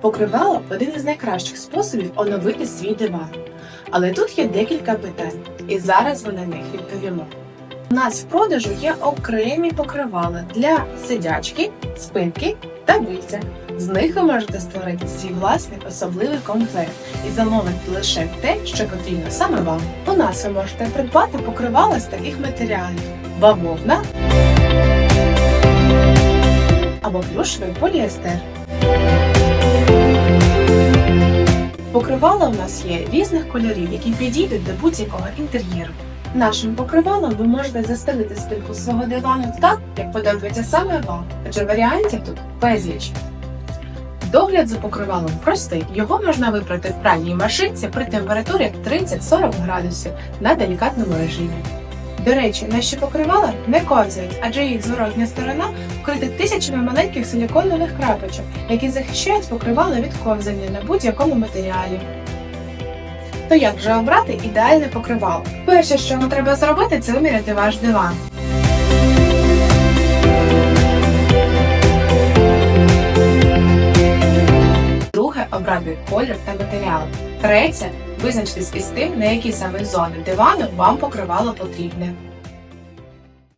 Покривало один із найкращих способів оновити свій диван. Але тут є декілька питань, і зараз ми на них відповімо. У нас в продажу є окремі покривала для сидячки, спинки та бильця. З них ви можете створити свій власний особливий комплект і замовити лише те, що потрібно саме вам. У нас ви можете придбати покривала з таких матеріалів: бавовна або плюшевий поліестер. Покривала у нас є різних кольорів, які підійдуть до будь-якого інтер'єру. Нашим покривалом ви можете застелити спинку свого дивану так, як подобається саме вам, адже варіантів тут безліч. Догляд за покривалом простий. Його можна випрати в пральній машинці при температурі 30-40 градусів на делікатному режимі. До речі, наші покривала не ковзають, адже їх зворотня сторона вкрита тисячами маленьких силіконових крапочок, які захищають покривало від ковзання на будь-якому матеріалі. То як же обрати ідеальне покривало? Перше, що вам треба зробити, це виміряти ваш диван. Друге обрати колір та матеріал. Третє визначитись із тим, на які саме зони дивану вам покривало потрібне.